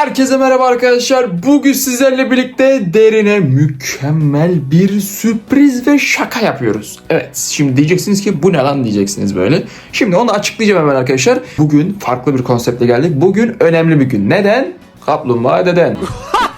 Herkese merhaba arkadaşlar. Bugün sizlerle birlikte derine mükemmel bir sürpriz ve şaka yapıyoruz. Evet şimdi diyeceksiniz ki bu ne lan diyeceksiniz böyle. Şimdi onu açıklayacağım hemen arkadaşlar. Bugün farklı bir konseptle geldik. Bugün önemli bir gün. Neden? Kaplumbağa deden.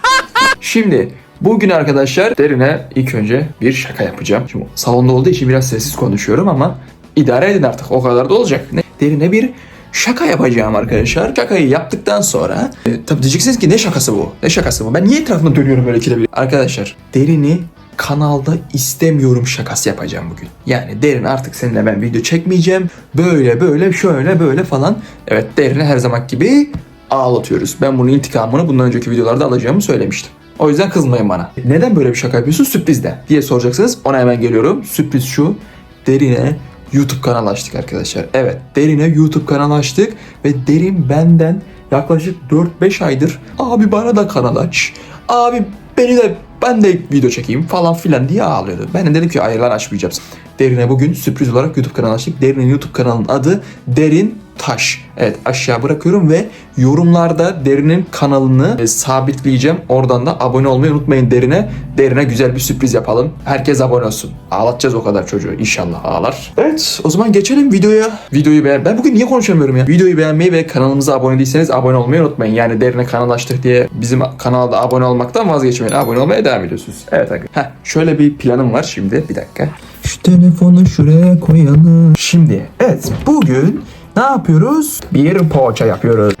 Şimdi bugün arkadaşlar derine ilk önce bir şaka yapacağım. Şimdi salonda olduğu için biraz sessiz konuşuyorum ama idare edin artık o kadar da olacak. Ne? Derine bir şaka yapacağım arkadaşlar. Şakayı yaptıktan sonra e, tabii diyeceksiniz ki ne şakası bu? Ne şakası bu? Ben niye etrafında dönüyorum böyle ikide bir? Arkadaşlar derini kanalda istemiyorum şakası yapacağım bugün. Yani derin artık seninle ben video çekmeyeceğim. Böyle böyle şöyle böyle falan. Evet derini her zaman gibi ağlatıyoruz. Ben bunun intikamını bundan önceki videolarda alacağımı söylemiştim. O yüzden kızmayın bana. Neden böyle bir şaka yapıyorsun sürprizde diye soracaksınız. Ona hemen geliyorum. Sürpriz şu. Derine YouTube kanalı açtık arkadaşlar. Evet Derine YouTube kanalı açtık ve Derin benden yaklaşık 4-5 aydır abi bana da kanal aç. Abi beni de ben de video çekeyim falan filan diye ağlıyordu. Ben de dedim ki hayır lan açmayacağım. Derine bugün sürpriz olarak YouTube kanalı açtık. Derin'in YouTube kanalının adı Derin Taş. Evet aşağı bırakıyorum ve yorumlarda Derin'in kanalını e, sabitleyeceğim. Oradan da abone olmayı unutmayın Derin'e. Derin'e güzel bir sürpriz yapalım. Herkes abone olsun. Ağlatacağız o kadar çocuğu. İnşallah ağlar. Evet o zaman geçelim videoya. Videoyu beğen... Ben bugün niye konuşamıyorum ya? Videoyu beğenmeyi ve kanalımıza abone değilseniz abone olmayı unutmayın. Yani Derin'e kanal açtık diye bizim kanalda abone olmaktan vazgeçmeyin. Abone olmaya devam ediyorsunuz. Evet arkadaşlar. Heh, şöyle bir planım var şimdi. Bir dakika. Şu telefonu şuraya koyalım. Şimdi evet bugün ne yapıyoruz? Bir poğaça yapıyoruz.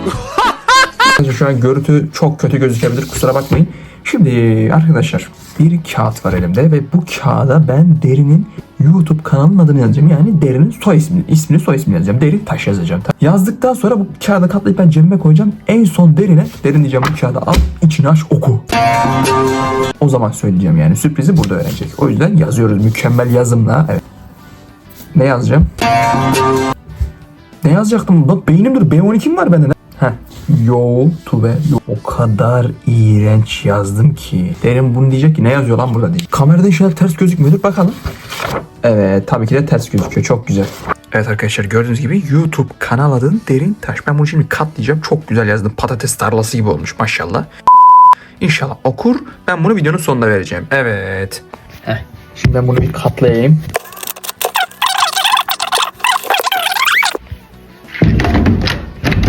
Şu an görüntü çok kötü gözükebilir kusura bakmayın. Şimdi arkadaşlar bir kağıt var elimde ve bu kağıda ben Derin'in YouTube kanalının adını yazacağım. Yani Derin'in soy ismini, ismini soy ismini yazacağım. Derin Taş yazacağım. Yazdıktan sonra bu kağıdı katlayıp ben cebime koyacağım. En son Derin'e Derin diyeceğim bu kağıdı al içini aç oku. O zaman söyleyeceğim yani sürprizi burada öğrenecek. O yüzden yazıyoruz mükemmel yazımla. Evet. Ne yazacağım? Ne yazacaktım? Bak beynimdir. B12 mi var bende? Heh. YouTube. O kadar iğrenç yazdım ki. Derin bunu diyecek ki ne yazıyor lan burada diye. Kamerada inşallah ters gözükmüyordur. Bakalım. Evet tabii ki de ters gözüküyor. Çok güzel. Evet arkadaşlar gördüğünüz gibi YouTube kanal adın Derin Taş. Ben bunu şimdi katlayacağım. Çok güzel yazdım. Patates tarlası gibi olmuş maşallah. İnşallah okur. Ben bunu videonun sonunda vereceğim. Evet. Heh. Şimdi ben bunu bir katlayayım.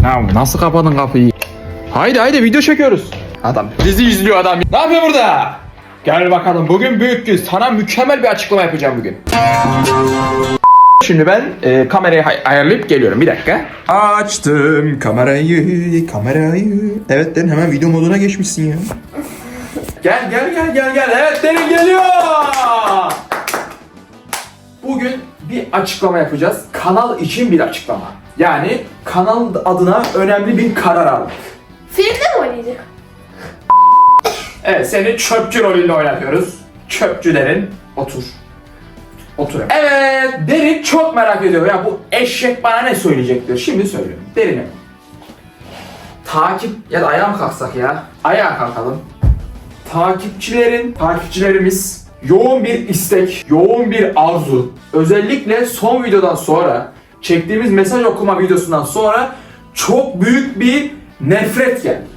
Ya nasıl kapadın kapıyı? Haydi haydi video çekiyoruz. Adam dizi izliyor adam. Ne yapıyor burada? Gel bakalım bugün büyük gün. Sana mükemmel bir açıklama yapacağım bugün. Şimdi ben e, kamerayı hay- ayarlayıp geliyorum. Bir dakika. Açtım kamerayı, kamerayı. Evet derin hemen video moduna geçmişsin ya. Gel gel gel gel gel. Evet derin geliyor. Bugün bir açıklama yapacağız. Kanal için bir açıklama. Yani kanal adına önemli bir karar aldık. Filmde mi oynayacak? Evet seni çöpçü rolünde oynatıyoruz. Çöpçülerin otur. Otur. Evet Derin çok merak ediyor. Ya bu eşek bana ne söyleyecektir? Şimdi söylüyorum. Derin'im. Takip ya da ayağa mı kalksak ya? Ayağa kalkalım. Takipçilerin, takipçilerimiz yoğun bir istek, yoğun bir arzu. Özellikle son videodan sonra çektiğimiz mesaj okuma videosundan sonra çok büyük bir nefret geldi.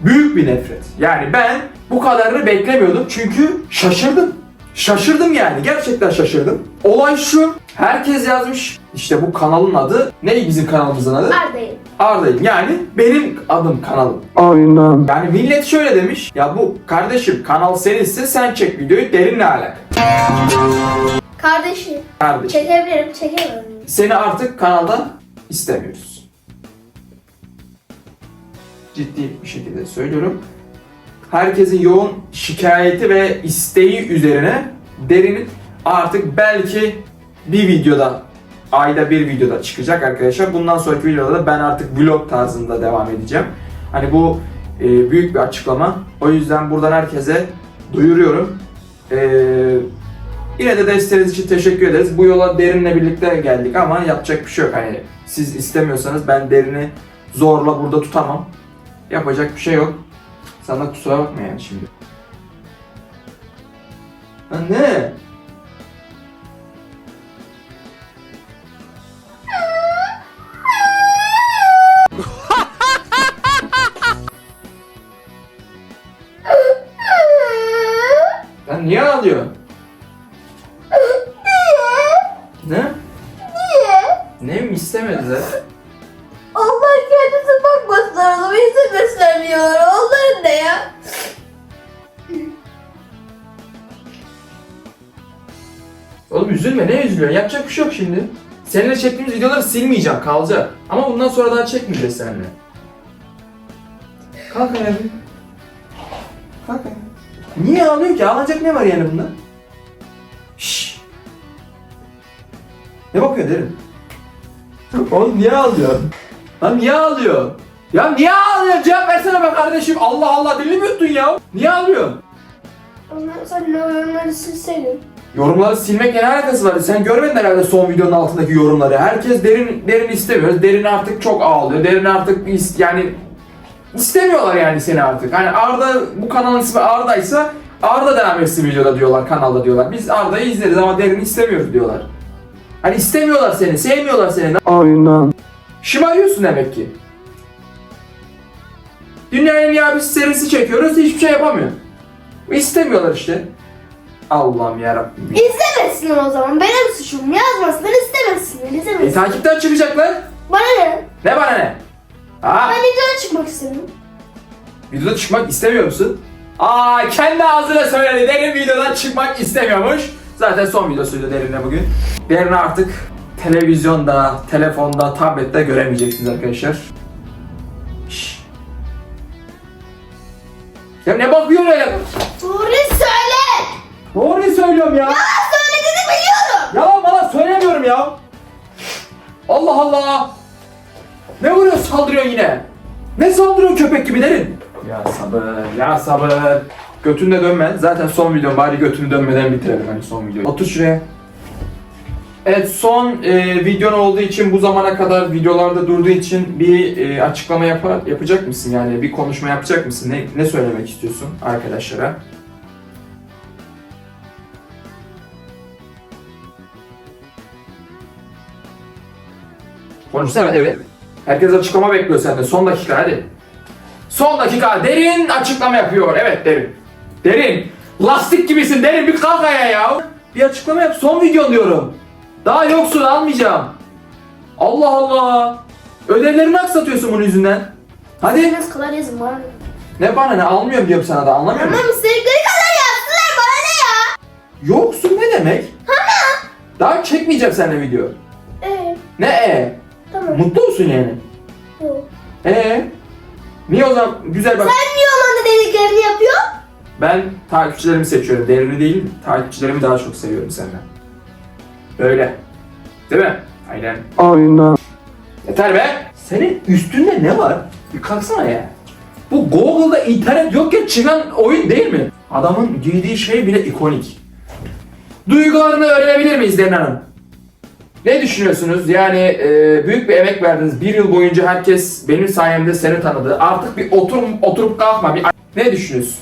Büyük bir nefret. Yani ben bu kadarını beklemiyordum çünkü şaşırdım. Şaşırdım yani gerçekten şaşırdım. Olay şu. Herkes yazmış. İşte bu kanalın adı. Ne bizim kanalımızın adı? Arda'yım. Arda'yım. Yani benim adım kanalım. Aynen. Yani millet şöyle demiş. Ya bu kardeşim kanal seninse sen çek videoyu derinle alak. Kardeşim. Kardeşim. Çekebilirim, çekemem. Seni artık kanalda istemiyoruz. Ciddi bir şekilde söylüyorum. Herkesin yoğun şikayeti ve isteği üzerine derinin artık belki bir videoda ayda bir videoda çıkacak arkadaşlar. Bundan sonraki videoda da ben artık vlog tarzında devam edeceğim. Hani bu e, büyük bir açıklama. O yüzden buradan herkese duyuruyorum. Eee Yine de desteğiniz için teşekkür ederiz. Bu yola derinle birlikte geldik ama yapacak bir şey yok. Hani siz istemiyorsanız ben derini zorla burada tutamam. Yapacak bir şey yok. Sana kusura bakma yani şimdi. Anne! Sen niye ağlıyorsun? Oğlum üzülme ne üzülüyorsun? Yapacak bir şey yok şimdi. Seninle çektiğimiz videoları silmeyeceğim kalacak. Ama bundan sonra daha çekmeyeceğiz seninle. Kalk ayağa bir. Kalk ayağa. Niye ağlıyor ki? Ağlanacak ne var yani bunda? Şşş. Ne bakıyor derim? Oğlum niye ağlıyor? Lan niye ağlıyor? Ya niye ağlıyor? Cevap versene be kardeşim. Allah Allah dilini mi yuttun ya? Niye ağlıyor? Onlar sen ne yorumları silseydin. Yorumları silmekle ne alakası var? Sen görmedin herhalde son videonun altındaki yorumları. Herkes derin derin istemiyor. Derin artık çok ağlıyor. Derin artık is- yani istemiyorlar yani seni artık. Hani Arda bu kanalın ismi Arda'ysa Arda devam etsin videoda diyorlar, kanalda diyorlar. Biz Arda'yı izleriz ama Derin'i istemiyoruz diyorlar. Hani istemiyorlar seni, sevmiyorlar seni. Aynen. Şımarıyorsun demek ki. Dünyanın ya biz serisi çekiyoruz, hiçbir şey yapamıyor. İstemiyorlar işte. Allah'ım yarabbim. İzlemesinler o zaman. Benim suçum. Yazmasınlar istemesinler. E İzlemesinler. takipten çıkacaklar. Bana ne? Ne bana ne? Ha? Ben videoya çıkmak istedim. Videoda çıkmak istemiyor musun? Aa kendi ağzıyla söyledi. Derin videodan çıkmak istemiyormuş. Zaten son videosuydu Derin'le bugün. Derin artık televizyonda, telefonda, tablette göremeyeceksiniz arkadaşlar. Şşş. Ya ne bakıyorsun öyle? Söyle. Doğruyu söylüyorum ya. Söylediğini biliyorum. Yalan bana söylemiyorum ya. Allah Allah. Ne vuruyorsun saldırıyorsun yine? Ne saldırıyorsun köpek gibi derin? Ya sabır, ya sabır. Götünde dönme. Zaten son videom bari götünü dönmeden bitirelim hani son videoyu. Otur şuraya. Evet son e, videon olduğu için bu zamana kadar videolarda durduğu için bir e, açıklama yapar, yapacak mısın yani bir konuşma yapacak mısın? Ne, ne söylemek istiyorsun arkadaşlara? Konuşsana evet. Herkes açıklama bekliyor senden. Son dakika hadi. Son dakika. Derin açıklama yapıyor. Evet derin. Derin. Lastik gibisin derin bir kalk ayağa ya. Bir açıklama yap. Son videon diyorum. Daha yoksun almayacağım. Allah Allah. Ödevlerini aksatıyorsun bunun yüzünden. Hadi. Biraz yazın bana ne? Bana ne almıyorum diyorum sana da anlamıyor musun? Tamam istedikleri kadar yazsınlar bana ne ya? Yoksun ne demek? Daha çekmeyeceğim seninle video. Ee, Ne e? Tamam. Mutlu musun yani? Yok. E? Niye o zaman güzel bak. Sen niye onların dediklerini yapıyor? Ben takipçilerimi seçiyorum. Derini değil, takipçilerimi daha çok seviyorum senden. Böyle. Değil mi? Aynen. Aynen. Yeter be. Senin üstünde ne var? Bir kalksana ya. Bu Google'da internet yokken çıkan oyun değil mi? Adamın giydiği şey bile ikonik. Duygularını öğrenebilir miyiz Derin Hanım? Ne düşünüyorsunuz? Yani e, büyük bir emek verdiniz. Bir yıl boyunca herkes benim sayemde seni tanıdı. Artık bir otur, oturup kalkma. Bir... Ne düşünüyorsun?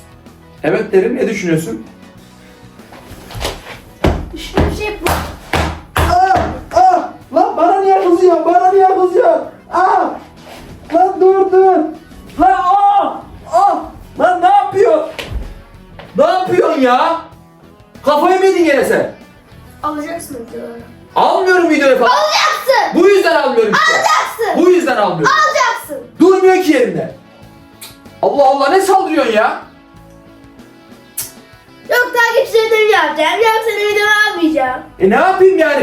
Evet Derin ne düşünüyorsun?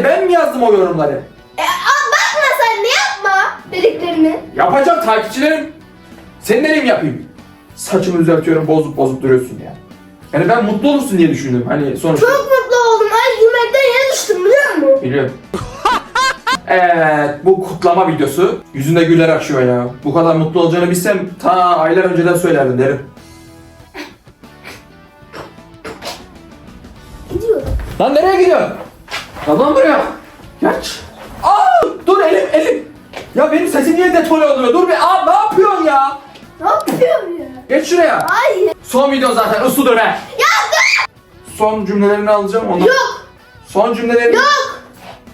Ben mi yazdım o yorumları? E, bakma sen ne yapma dediklerini. Yapacağım takipçilerim. Senin elim yapayım. Saçımı düzeltiyorum bozup bozup duruyorsun ya. Yani ben mutlu olursun diye düşündüm. Hani sonuçta. Çok mutlu oldum. Ay gülmekten yere düştüm biliyor musun? Biliyorum. evet bu kutlama videosu. Yüzünde güller açıyor ya. Bu kadar mutlu olacağını bilsem ta aylar önceden söylerdim derim. Gidiyorum. Lan nereye gidiyorsun? Lan buraya. Geç. Aa, dur elim elim. Ya benim sesim niye detone oluyor? Dur bir. Aa ne yapıyorsun ya? Ne yapıyorum ya? Geç şuraya. Hayır. Son video zaten usludur be. Son cümlelerini alacağım ondan. Yok. Son cümlelerini. Yok.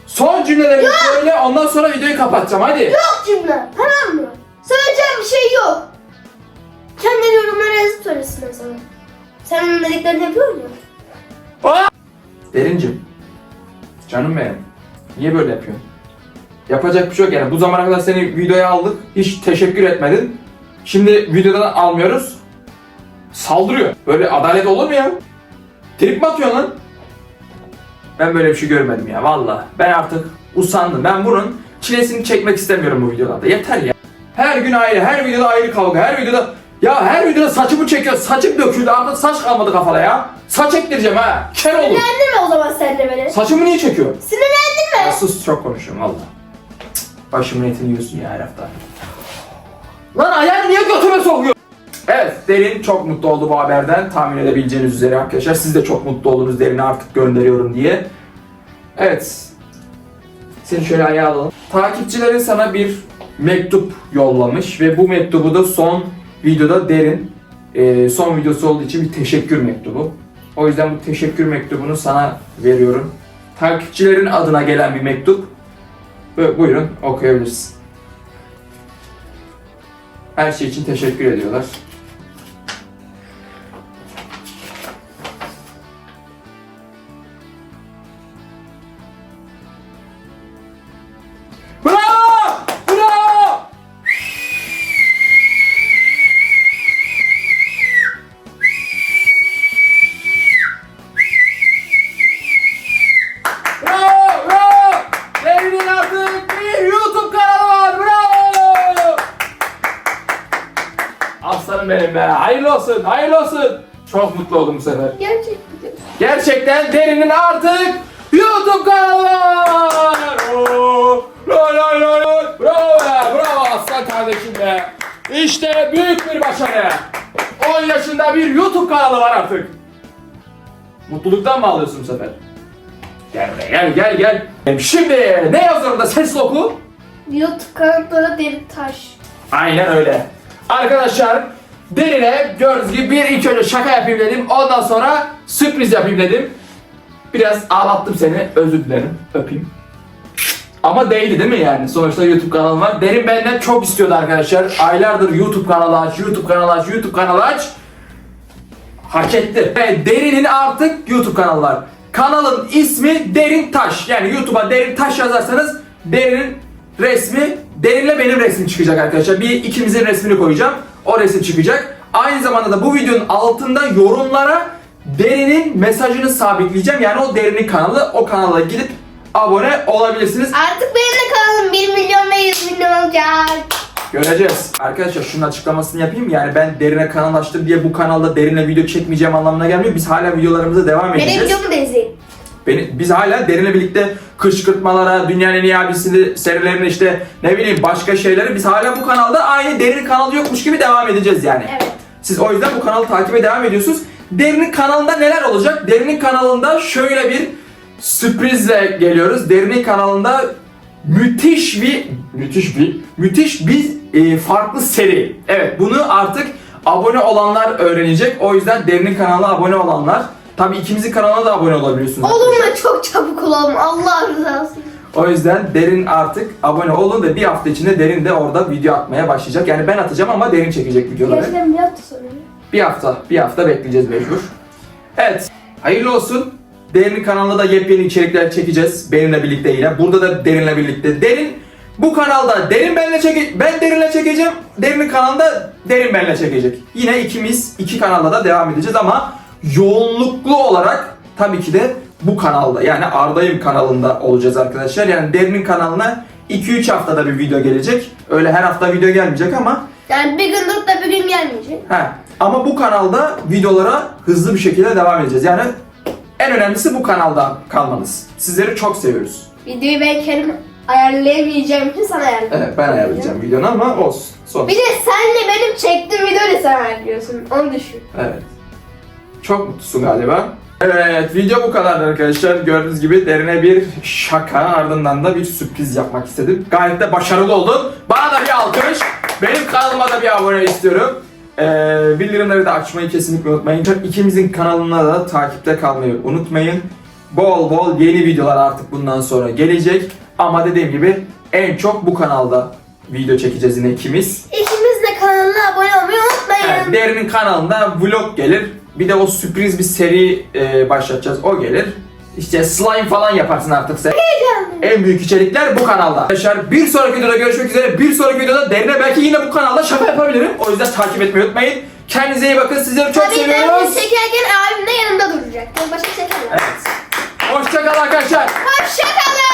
Son cümlelerini söyle ondan sonra videoyu kapatacağım hadi. Yok cümle. Tamam mı? Söyleyeceğim bir şey yok. Kendi yorumlara yazıp söylesinler sana. Sen onun dediklerini yapıyor musun? Derincim. Canım benim. Niye böyle yapıyorsun? Yapacak bir şey yok yani. Bu zamana kadar seni videoya aldık. Hiç teşekkür etmedin. Şimdi videodan almıyoruz. Saldırıyor. Böyle adalet olur mu ya? Trip mi atıyorsun lan? Ben böyle bir şey görmedim ya valla. Ben artık usandım. Ben bunun çilesini çekmek istemiyorum bu videolarda. Yeter ya. Her gün ayrı, her videoda ayrı kavga, her videoda... Ya her videoda saçımı çekiyor, saçım döküldü artık saç kalmadı kafada ya. Saç ektireceğim ha, kel olur. Sinirlendirme o zaman sen de beni. Saçımı niye çekiyor? Sinirlendirme. Ya sus çok konuşuyorum valla. Cık, Başımın etini yiyorsun ya her hafta. Lan ayağını niye götüme sokuyor? Evet, Derin çok mutlu oldu bu haberden. Tahmin edebileceğiniz üzere arkadaşlar. Siz de çok mutlu oldunuz Derin'i artık gönderiyorum diye. Evet. Seni şöyle ayağa alalım. Takipçilerin sana bir mektup yollamış ve bu mektubu da son videoda Derin e, son videosu olduğu için bir teşekkür mektubu. O yüzden bu teşekkür mektubunu sana veriyorum. Takipçilerin adına gelen bir mektup. Bu- Buyurun okuyabilirsin. Her şey için teşekkür ediyorlar. Be. Hayırlı olsun, hayırlı olsun. Çok mutlu oldum bu sefer. Gerçek bir Gerçekten Derin'in artık YouTube kanalı var. Oo, lay lay lay. Bravo bravo aslan kardeşim be. İşte büyük bir başarı. 10 yaşında bir YouTube kanalı var artık. Mutluluktan mı ağlıyorsun bu sefer? Gel buraya, gel gel gel. Şimdi ne yazıyor orada sesli oku? YouTube kanatlara deri taş. Aynen öyle. Arkadaşlar Derine gördüğünüz gibi bir ilk önce şaka yapayım dedim. Ondan sonra sürpriz yapayım dedim. Biraz ağlattım seni. Özür dilerim. Öpeyim. Ama değdi değil mi yani? Sonuçta YouTube kanalım var. Derin benden çok istiyordu arkadaşlar. Aylardır YouTube kanalı aç, YouTube kanalı aç, YouTube kanalı aç. Hak etti. Ve Derin'in artık YouTube kanalı var. Kanalın ismi Derin Taş. Yani YouTube'a Derin Taş yazarsanız Derin'in resmi, Derin'le benim resmim çıkacak arkadaşlar. Bir ikimizin resmini koyacağım. O resim çıkacak. Aynı zamanda da bu videonun altında yorumlara Derin'in mesajını sabitleyeceğim. Yani o Derin'in kanalı. O kanala gidip abone olabilirsiniz. Artık benim de kanalım 1 milyon ve 100 milyon olacak. Göreceğiz. Arkadaşlar şunun açıklamasını yapayım. Yani ben derine kanal açtım diye bu kanalda derine video çekmeyeceğim anlamına gelmiyor. Biz hala videolarımıza devam Benim edeceğiz. videomu da izleyin. Beni, biz hala derinle birlikte kışkırtmalara, dünyanın en iyi abisini serilerini işte ne bileyim başka şeyleri biz hala bu kanalda aynı derin kanalı yokmuş gibi devam edeceğiz yani. Evet. Siz o yüzden bu kanalı takibe devam ediyorsunuz. Derinin kanalında neler olacak? Derinin kanalında şöyle bir sürprizle geliyoruz. Derinin kanalında müthiş bir müthiş bir müthiş bir e, farklı seri. Evet bunu artık abone olanlar öğrenecek. O yüzden Derinin kanalına abone olanlar Tabii ikimizin kanalına da abone olabiliyorsunuz. Olur mu çok çabuk olalım Allah rızası için. O yüzden Derin artık abone olun ve bir hafta içinde Derin de orada video atmaya başlayacak. Yani ben atacağım ama Derin çekecek videoları. Gerçekten bir hafta sonra. Bir hafta, bir hafta bekleyeceğiz mecbur. Evet, hayırlı olsun. Derin'in kanalında da yepyeni içerikler çekeceğiz. Benimle birlikte yine. Burada da Derin'le birlikte. Derin bu kanalda Derin benle çeke ben Derin'le çekeceğim. Derin'in kanalında Derin benle çekecek. Yine ikimiz iki kanalda da devam edeceğiz ama yoğunluklu olarak tabii ki de bu kanalda yani Arda'yım kanalında olacağız arkadaşlar. Yani Derin'in kanalına 2-3 haftada bir video gelecek. Öyle her hafta video gelmeyecek ama Yani bir gün durup da bir gün gelmeyecek. He. Ama bu kanalda videolara hızlı bir şekilde devam edeceğiz. Yani en önemlisi bu kanalda kalmanız. Sizleri çok seviyoruz. Videoyu ben kendim ayarlayamayacağım için sana ayarlayacağım. Evet ben ayarlayacağım videonu ama olsun. Son. Bir de senle benim çektiğim videoyu sen ayarlıyorsun. Onu düşün. Evet. Çok mutlusun galiba. Evet video bu kadar arkadaşlar. Gördüğünüz gibi derine bir şaka ardından da bir sürpriz yapmak istedim. Gayet de başarılı oldun. Bana da bir alkış. Benim kanalıma da bir abone istiyorum. Ee, bildirimleri de açmayı kesinlikle unutmayın. İkimizin kanalına da takipte kalmayı unutmayın. Bol bol yeni videolar artık bundan sonra gelecek. Ama dediğim gibi en çok bu kanalda video çekeceğiz yine ikimiz. İkimiz de kanalına abone olmayı unutmayın. Evet, Derin'in kanalında vlog gelir. Bir de o sürpriz bir seri e, başlatacağız. O gelir. işte slime falan yaparsın artık sen. En büyük içerikler bu kanalda. Arkadaşlar bir sonraki videoda görüşmek üzere. Bir sonraki videoda derine belki yine bu kanalda şaka yapabilirim. O yüzden takip etmeyi unutmayın. Kendinize iyi bakın. Sizleri çok Tabii ben seviyoruz. çekerken abim de yanımda duracak. Başka şey yapamam. Evet. Hoşçakalın arkadaşlar. Hoşçakal.